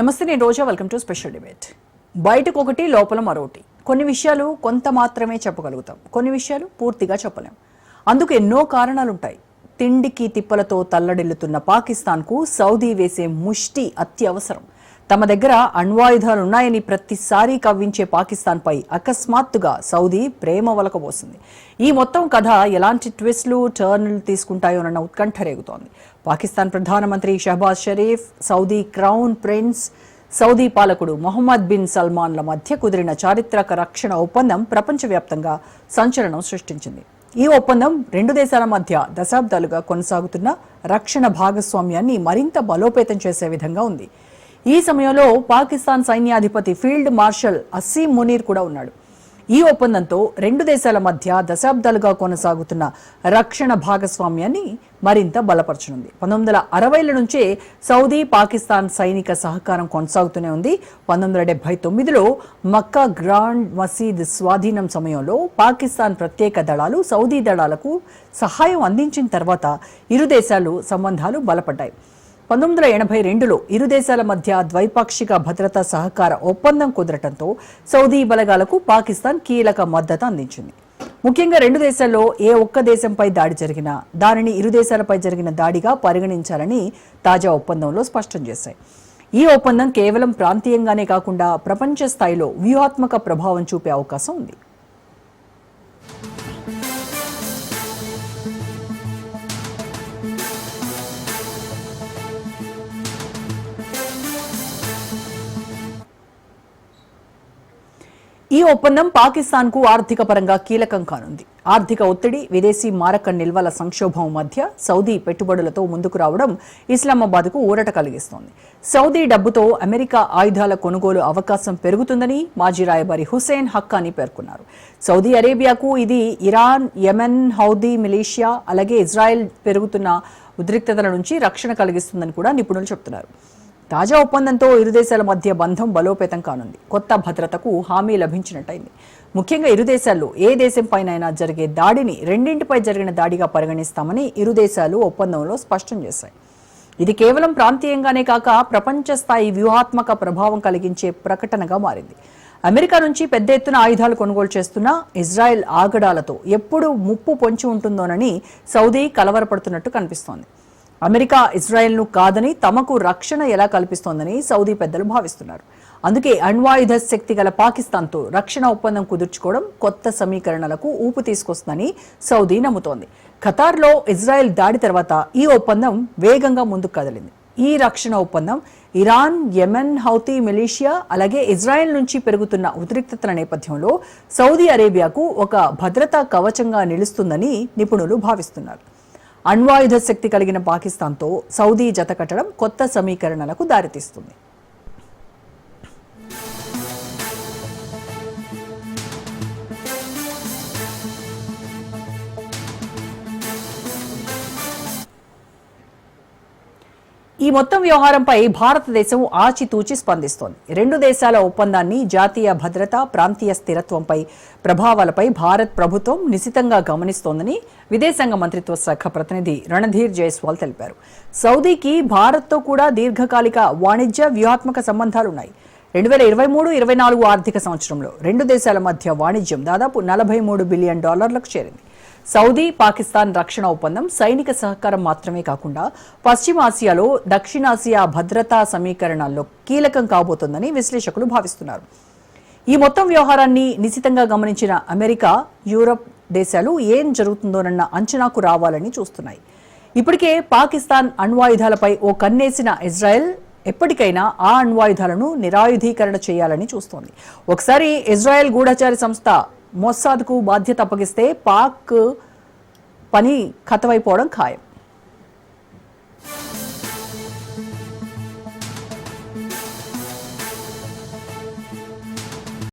నమస్తే నేను Roja. Welcome to special debate బయటకు ఒకటి లోపల మరొకటి కొన్ని విషయాలు కొంత మాత్రమే చెప్పగలుగుతాం. కొన్ని విషయాలు పూర్తిగా చెప్పలేం. అందుకు ఎన్నో కారణాలు ఉంటాయి తిండికి తిప్పలతో తల్లడిల్లుతున్న పాకిస్తాన్కు సౌదీ వేసే ముష్టి అత్యవసరం. తమ దగ్గర అణ్వాయుధాలు ఉన్నాయని ప్రతిసారి కవ్వించే పాకిస్తాన్పై అకస్మాత్తుగా సౌదీ ప్రేమ వలకబోసింది. ఈ మొత్తం కథ ఎలాంటి ట్విస్ట్లు టర్న్లు తీసుకుంటాయోనన్న ఉత్కంఠ రేగుతోంది. పాకిస్తాన్ ప్రధానమంత్రి Shahbaz Sharif Saudi crown prince Saudi పాలకుడు మొహమ్మద్ బిన్ సల్మాన్ల మధ్య కుదిరిన చారిత్రక రక్షణ ఒప్పందం ప్రపంచవ్యాప్తంగా సంచలనం సృష్టించింది. ఈ ఒప్పందం రెండు దేశాల మధ్య దశాబ్దాలుగా కొనసాగుతున్న రక్షణ భాగస్వామ్యాన్ని మరింత బలోపేతం చేసే విధంగా ఉంది. ఈ సమయంలో పాకిస్తాన్ సైన్యాధిపతి ఫీల్డ్ మార్షల్ అసీం మునీర్ కూడా ఉన్నాడు. ఈ ఒప్పందంతో రెండు దేశాల మధ్య దశాబ్దాలుగా కొనసాగుతున్న రక్షణ భాగస్వామ్యాన్ని మరింత బలపరచనుంది. పంతొమ్మిది వందల అరవైల నుంచే సౌదీ పాకిస్తాన్ సైనిక సహకారం కొనసాగుతూనే ఉంది. పంతొమ్మిది వందల డెబ్బై తొమ్మిదిలో మక్కా గ్రాండ్ మసీద్ స్వాధీనం సమయంలో పాకిస్తాన్ ప్రత్యేక దళాలు సౌదీ దళాలకు సహాయం అందించిన తర్వాత ఇరు దేశాలు సంబంధాలు బలపడ్డాయి. పంతొమ్మిది వందల ఎనభై రెండులో ఇరు దేశాల మధ్య ద్వైపాక్షిక భద్రతా సహకార ఒప్పందం కుదరటంతో సౌదీ బలగాలకు పాకిస్తాన్ కీలక మద్దతు అందించింది. ముఖ్యంగా రెండు దేశాల్లో ఏ ఒక్క దేశంపై దాడి జరిగినా దానిని ఇరు దేశాలపై జరిగిన దాడిగా పరిగణించాలని తాజా ఒప్పందంలో స్పష్టం చేశాయి. ఈ ఒప్పందం కేవలం ప్రాంతీయంగానే కాకుండా ప్రపంచ స్థాయిలో వ్యూహాత్మక ప్రభావం చూపే అవకాశం ఉంది. ఈ ఒప్పందం పాకిస్తాన్కు ఆర్థిక పరంగా కీలకం కానుంది. ఆర్థిక ఒత్తిడి విదేశీ మారక నిల్వల సంక్షోభం మధ్య సౌదీ పెట్టుబడులతో ముందుకు రావడం ఇస్లామాబాద్కు ఊరట కలిగిస్తోంది. సౌదీ డబ్బుతో అమెరికా ఆయుధాల కొనుగోలు అవకాశం పెరుగుతుందని మాజీ రాయబారి హుసేన్ హక్కాని పేర్కొన్నారు. సౌదీ అరేబియాకు ఇది ఇరాన్ యెమెన్ హౌదీ మిలీషియా అలాగే ఇజ్రాయెల్ పెరుగుతున్న ఉద్రిక్తతల నుంచి రక్షణ కలిగిస్తుందని కూడా నిపుణులు చెబుతున్నారు తాజా ఒప్పందంతో ఇరు దేశాల మధ్య బంధం బలోపేతం కానుంది. కొత్త భద్రతకు హామీ లభించినట్టయింది. ముఖ్యంగా ఇరు దేశాల్లో ఏ దేశంపైనైనా జరిగే దాడిని రెండింటిపై జరిగిన దాడిగా పరిగణిస్తామని ఇరు దేశాలు ఒప్పందంలో స్పష్టం చేశాయి. ఇది కేవలం ప్రాంతీయంగానే కాక ప్రపంచ స్థాయి వ్యూహాత్మక ప్రభావం కలిగించే ప్రకటనగా మారింది. అమెరికా నుంచి పెద్ద ఎత్తున ఆయుధాలు కొనుగోలు చేస్తున్న ఇజ్రాయెల్ ఆగడాలతో ఎప్పుడు ముప్పు పొంచి ఉంటుందోనని సౌదీ కలవరపడుతున్నట్టు కనిపిస్తోంది. అమెరికా ఇజ్రాయెల్ను కాదని తమకు రక్షణ ఎలా కల్పిస్తోందని సౌదీ పెద్దలు భావిస్తున్నారు. అందుకే అణ్వాయుధ శక్తి గల పాకిస్తాన్తో రక్షణ ఒప్పందం కుదుర్చుకోవడం కొత్త సమీకరణలకు ఊపు తీసుకొస్తుందని సౌదీ నమ్ముతోంది. ఖతార్లో ఇజ్రాయెల్ దాడి తర్వాత ఈ ఒప్పందం వేగంగా ముందుకు కదిలింది. ఈ రక్షణ ఒప్పందం ఇరాన్ యెమెన్ హౌతీ మిలీషియా అలాగే ఇజ్రాయెల్ నుంచి పెరుగుతున్న ఉద్రిక్తతల నేపథ్యంలో సౌదీ అరేబియాకు ఒక భద్రతా కవచంగా నిలుస్తుందని నిపుణులు భావిస్తున్నారు. అణ్వాయుధ శక్తి కలిగిన పాకిస్తాన్తో సౌదీ జతకట్టడం కొత్త సమీకరణలకు దారితీస్తుంది. ఈ మొత్తం వ్యవహారంపై భారతదేశం ఆచితూచి స్పందిస్తోంది. రెండు దేశాల ఒప్పందాన్ని జాతీయ భద్రత ప్రాంతీయ స్థిరత్వంపై ప్రభావాలపై భారత్ ప్రభుత్వం నిశితంగా గమనిస్తోందని విదేశాంగ మంత్రిత్వ శాఖ ప్రతినిధి రణధీర్ జైస్వాల్ తెలిపారు. సౌదీకి భారత్తో కూడా దీర్ఘకాలిక వాణిజ్య వ్యూహాత్మక సంబంధాలున్నాయి. రెండు వేల ఇరవై మూడు ఇరవై నాలుగు ఆర్థిక సంవత్సరంలో రెండు దేశాల మధ్య వాణిజ్యం దాదాపు నలభై మూడు బిలియన్ డాలర్లకు చేరింది. సౌదీ పాకిస్తాన్ రక్షణ ఒప్పందం సైనిక సహకారం మాత్రమే కాకుండా పశ్చిమాసియాలో దక్షిణాసియా భద్రతా సమీకరణాల్లో కీలకం కాబోతోందని విశ్లేషకులు భావిస్తున్నారు. ఈ మొత్తం వ్యవహారాన్ని నిశితంగా గమనించిన అమెరికా యూరప్ దేశాలు ఏం జరుగుతుందోనన్న అంచనాకు రావాలని చూస్తున్నాయి. ఇప్పటికే పాకిస్తాన్ అణ్వాయుధాలపై ఓ కన్నేసిన ఇజ్రాయెల్ ఎప్పటికైనా ఆ అణ్వాయుధాలను నిరాయుధీకరణ చేయాలని చూస్తోంది. ఒకసారి ఇజ్రాయెల్ గూఢచారి సంస్థ మొస్సాద్కు బాధ్యత అప్పగిస్తే పాక్ పని ఖతమైపోవడం ఖాయం.